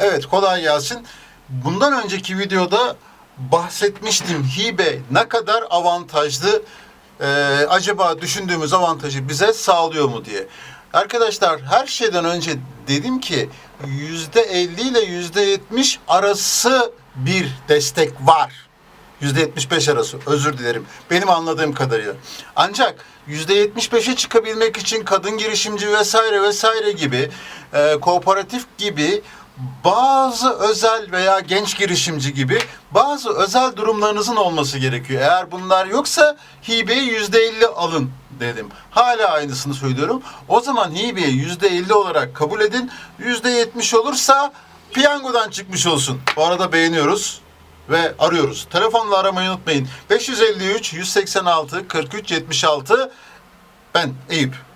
Evet kolay gelsin. Bundan önceki videoda bahsetmiştim hibe ne kadar avantajlı e, acaba düşündüğümüz avantajı bize sağlıyor mu diye. Arkadaşlar her şeyden önce dedim ki %50 ile %70 arası bir destek var. %75 arası özür dilerim. Benim anladığım kadarıyla. Ancak %75'e çıkabilmek için kadın girişimci vesaire vesaire gibi e, kooperatif gibi bazı özel veya genç girişimci gibi bazı özel durumlarınızın olması gerekiyor. Eğer bunlar yoksa hibeyi %50 alın dedim. Hala aynısını söylüyorum. O zaman hibeyi %50 olarak kabul edin. %70 olursa piyangodan çıkmış olsun. Bu arada beğeniyoruz ve arıyoruz. Telefonla aramayı unutmayın. 553 186 43 76 ben Eyüp.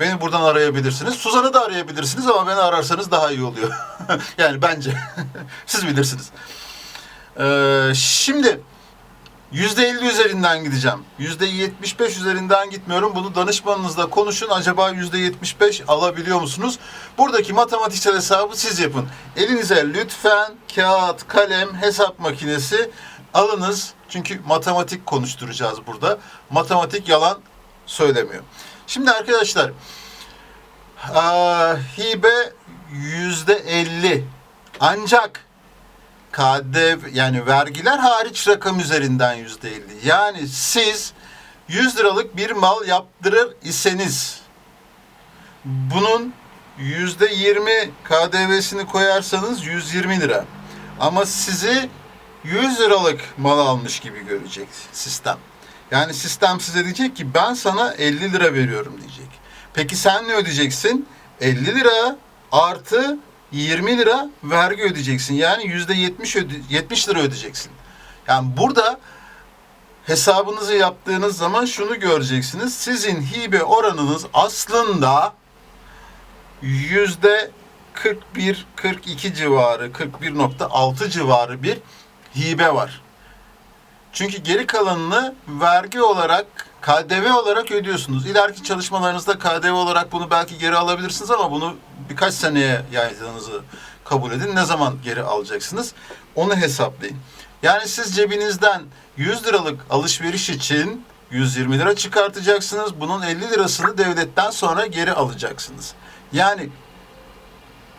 Beni buradan arayabilirsiniz. Suzan'ı da arayabilirsiniz ama beni ararsanız daha iyi oluyor. yani bence. Siz bilirsiniz. Ee, şimdi %50 üzerinden gideceğim. %75 üzerinden gitmiyorum. Bunu danışmanınızla konuşun. Acaba %75 alabiliyor musunuz? Buradaki matematiksel hesabı siz yapın. Elinize lütfen kağıt, kalem, hesap makinesi alınız. Çünkü matematik konuşturacağız burada. Matematik yalan söylemiyor. Şimdi arkadaşlar hibe %50 ancak KDV yani vergiler hariç rakam üzerinden yüzde elli. Yani siz 100 liralık bir mal yaptırır iseniz bunun yüzde 20 KDV'sini koyarsanız 120 lira. Ama sizi 100 liralık mal almış gibi görecek sistem. Yani sistem size diyecek ki ben sana 50 lira veriyorum diyecek. Peki sen ne ödeyeceksin? 50 lira artı 20 lira vergi ödeyeceksin. Yani yüzde 70 öde 70 lira ödeyeceksin. Yani burada hesabınızı yaptığınız zaman şunu göreceksiniz. Sizin hibe oranınız aslında yüzde 41-42 civarı, 41.6 civarı bir hibe var. Çünkü geri kalanını vergi olarak, KDV olarak ödüyorsunuz. İleriki çalışmalarınızda KDV olarak bunu belki geri alabilirsiniz ama bunu birkaç seneye yaydığınızı kabul edin. Ne zaman geri alacaksınız? Onu hesaplayın. Yani siz cebinizden 100 liralık alışveriş için 120 lira çıkartacaksınız. Bunun 50 lirasını devletten sonra geri alacaksınız. Yani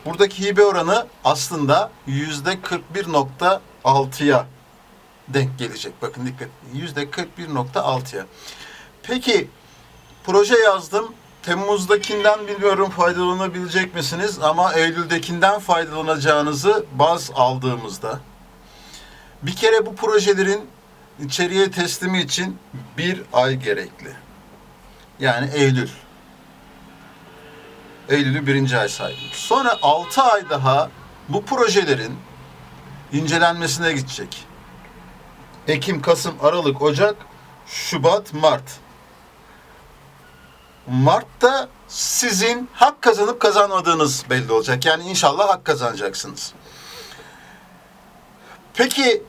buradaki hibe oranı aslında yüzde 41.6'ya denk gelecek. Bakın dikkat. Yüzde 41.6'ya. Peki proje yazdım. Temmuz'dakinden bilmiyorum faydalanabilecek misiniz ama Eylül'dekinden faydalanacağınızı baz aldığımızda bir kere bu projelerin içeriye teslimi için bir ay gerekli. Yani Eylül. Eylül'ü birinci ay saydım. Sonra altı ay daha bu projelerin incelenmesine gidecek. Ekim, Kasım, Aralık, Ocak, Şubat, Mart. Mart'ta sizin hak kazanıp kazanmadığınız belli olacak. Yani inşallah hak kazanacaksınız. Peki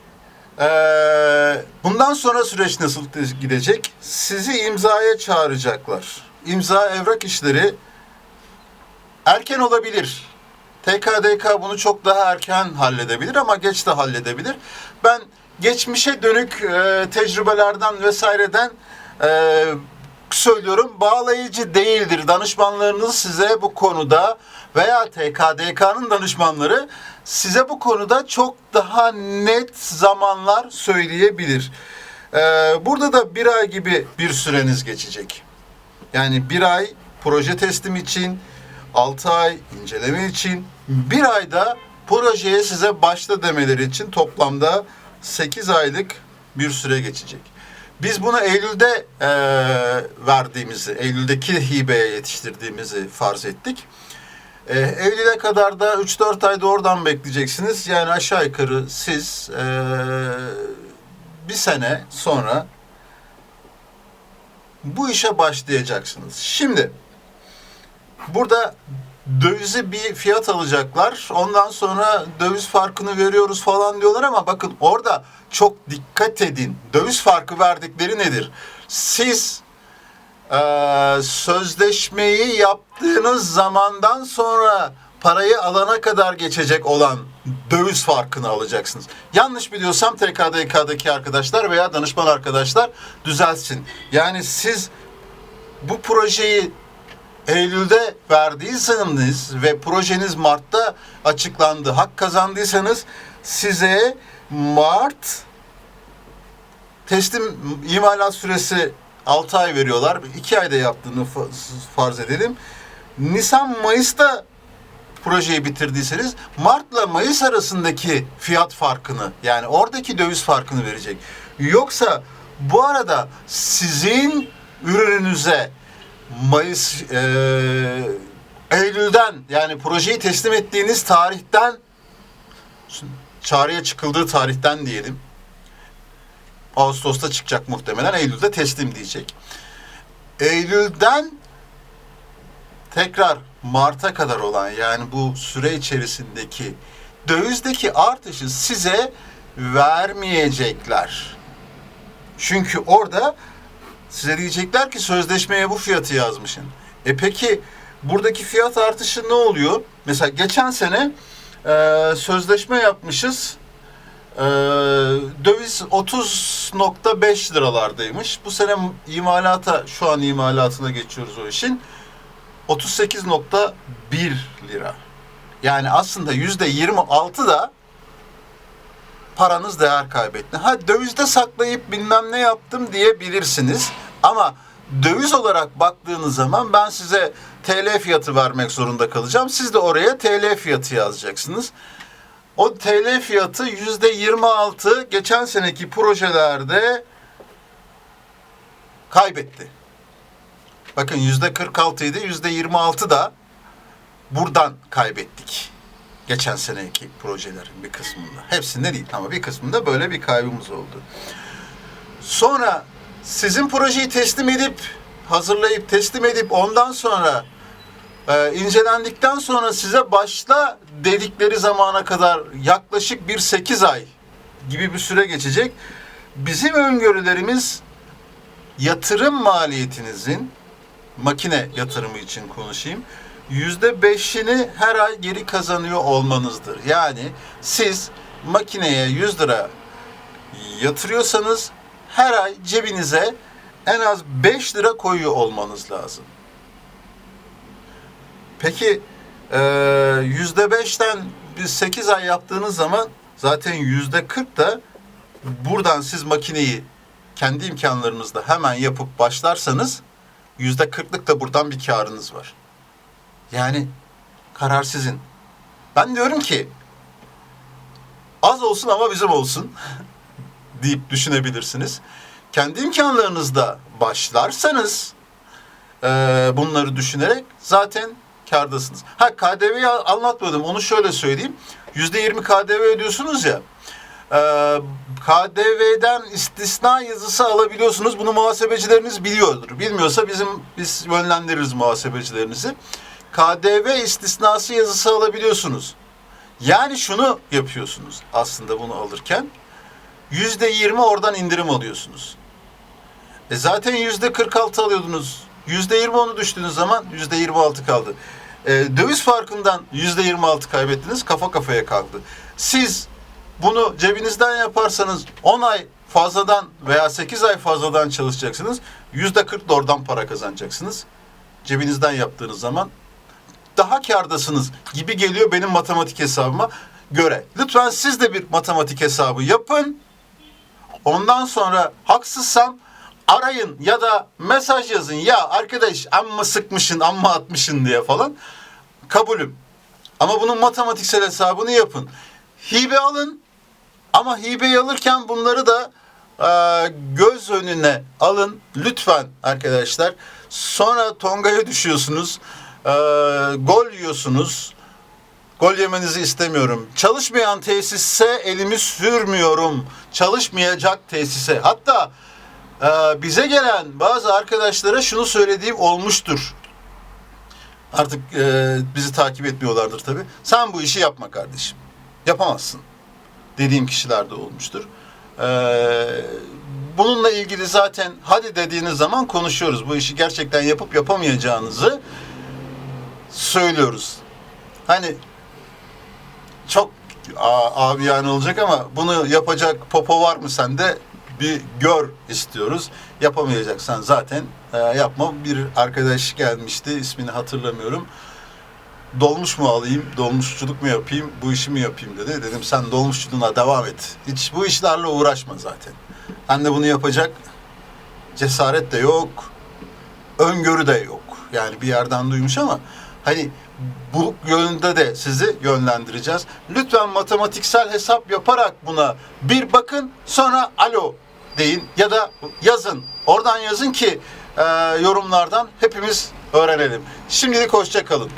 bundan sonra süreç nasıl gidecek? Sizi imzaya çağıracaklar. İmza evrak işleri erken olabilir. TKDK bunu çok daha erken halledebilir ama geç de halledebilir. Ben geçmişe dönük e, tecrübelerden vesaireden e, söylüyorum bağlayıcı değildir. Danışmanlarınız size bu konuda veya TKDK'nın danışmanları size bu konuda çok daha net zamanlar söyleyebilir. E, burada da bir ay gibi bir süreniz geçecek. Yani bir ay proje teslim için, 6 ay inceleme için, bir ayda projeye size başla demeleri için toplamda 8 aylık bir süre geçecek. Biz bunu Eylül'de eee, verdiğimizi, Eylül'deki hibeye yetiştirdiğimizi farz ettik. Eee, Eylül'e kadar da 3-4 ayda oradan bekleyeceksiniz. Yani aşağı yukarı siz eee, bir sene sonra bu işe başlayacaksınız. Şimdi burada dövizi bir fiyat alacaklar. Ondan sonra döviz farkını veriyoruz falan diyorlar ama bakın orada çok dikkat edin. Döviz farkı verdikleri nedir? Siz eee, sözleşmeyi yaptığınız zamandan sonra parayı alana kadar geçecek olan döviz farkını alacaksınız. Yanlış biliyorsam TKDK'daki arkadaşlar veya danışman arkadaşlar düzelsin. Yani siz bu projeyi Eylül'de verdiyseniz ve projeniz Mart'ta açıklandı, hak kazandıysanız size Mart teslim imalat süresi 6 ay veriyorlar. 2 ayda yaptığını fa- farz edelim. Nisan Mayıs'ta projeyi bitirdiyseniz Mart'la Mayıs arasındaki fiyat farkını yani oradaki döviz farkını verecek. Yoksa bu arada sizin ürününüze Mayıs eee, Eylül'den yani projeyi teslim ettiğiniz tarihten çağrıya çıkıldığı tarihten diyelim. Ağustos'ta çıkacak muhtemelen. Eylül'de teslim diyecek. Eylül'den tekrar Mart'a kadar olan yani bu süre içerisindeki dövizdeki artışı size vermeyecekler. Çünkü orada size diyecekler ki sözleşmeye bu fiyatı yazmışsın. E peki buradaki fiyat artışı ne oluyor? Mesela geçen sene e, sözleşme yapmışız. E, döviz 30.5 liralardaymış. Bu sene imalata, şu an imalatına geçiyoruz o işin. 38.1 lira. Yani aslında yüzde 26 da paranız değer kaybetti. Ha dövizde saklayıp bilmem ne yaptım diyebilirsiniz. Ama döviz olarak baktığınız zaman ben size TL fiyatı vermek zorunda kalacağım. Siz de oraya TL fiyatı yazacaksınız. O TL fiyatı yüzde 26 geçen seneki projelerde kaybetti. Bakın yüzde 46 idi, yüzde 26 da buradan kaybettik. Geçen seneki projelerin bir kısmında. Hepsinde değil ama bir kısmında böyle bir kaybımız oldu. Sonra sizin projeyi teslim edip, hazırlayıp teslim edip ondan sonra e, incelendikten sonra size başla dedikleri zamana kadar yaklaşık bir 8 ay gibi bir süre geçecek. Bizim öngörülerimiz yatırım maliyetinizin makine yatırımı için konuşayım. Yüzde beşini her ay geri kazanıyor olmanızdır. Yani siz makineye 100 lira yatırıyorsanız her ay cebinize en az 5 lira koyuyor olmanız lazım. Peki eee, yüzde beşten biz 8 ay yaptığınız zaman zaten yüzde 40 da buradan siz makineyi kendi imkanlarınızla hemen yapıp başlarsanız yüzde kırklık da buradan bir karınız var. Yani karar sizin. Ben diyorum ki az olsun ama bizim olsun deyip düşünebilirsiniz. Kendi imkanlarınızda başlarsanız eee, bunları düşünerek zaten kârdasınız. Ha KDV'yi anlatmadım. Onu şöyle söyleyeyim. %20 KDV ödüyorsunuz ya. Eee, KDV'den istisna yazısı alabiliyorsunuz. Bunu muhasebecileriniz biliyordur. Bilmiyorsa bizim biz yönlendiririz muhasebecilerinizi. KDV istisnası yazısı alabiliyorsunuz. Yani şunu yapıyorsunuz aslında bunu alırken. Yüzde yirmi oradan indirim alıyorsunuz. E zaten yüzde 46 alıyordunuz. Yüzde 20 onu düştüğünüz zaman yüzde 26 kaldı. E, döviz farkından yüzde 26 kaybettiniz. Kafa kafaya kaldı. Siz bunu cebinizden yaparsanız 10 ay fazladan veya 8 ay fazladan çalışacaksınız. Yüzde 40 da oradan para kazanacaksınız. Cebinizden yaptığınız zaman daha kârdasınız gibi geliyor benim matematik hesabıma göre. Lütfen siz de bir matematik hesabı yapın. Ondan sonra haksızsam arayın ya da mesaj yazın. Ya arkadaş amma sıkmışın, amma atmışın diye falan. Kabulüm. Ama bunun matematiksel hesabını yapın. Hibe alın ama hibeyi alırken bunları da e, göz önüne alın lütfen arkadaşlar. Sonra Tonga'ya düşüyorsunuz. E, gol yiyorsunuz. Gol yemenizi istemiyorum. Çalışmayan tesise elimi sürmüyorum. Çalışmayacak tesise. Hatta e, bize gelen bazı arkadaşlara şunu söylediğim olmuştur. Artık e, bizi takip etmiyorlardır tabii. Sen bu işi yapma kardeşim. Yapamazsın. Dediğim kişiler de olmuştur. Ee, bununla ilgili zaten hadi dediğiniz zaman konuşuyoruz. Bu işi gerçekten yapıp yapamayacağınızı söylüyoruz. hani çok abi yani olacak ama bunu yapacak popo var mı sende? Bir gör istiyoruz. Yapamayacaksan zaten e, yapma. Bir arkadaş gelmişti, ismini hatırlamıyorum. Dolmuş mu alayım, dolmuşçuluk mu yapayım, bu işi mi yapayım dedi. Dedim sen dolmuşçuluğuna devam et. Hiç bu işlerle uğraşma zaten. Ben de bunu yapacak cesaret de yok, öngörü de yok. Yani bir yerden duymuş ama hani bu yönünde de sizi yönlendireceğiz. Lütfen matematiksel hesap yaparak buna bir bakın sonra alo deyin ya da yazın. Oradan yazın ki e, yorumlardan hepimiz öğrenelim. Şimdilik hoşça kalın.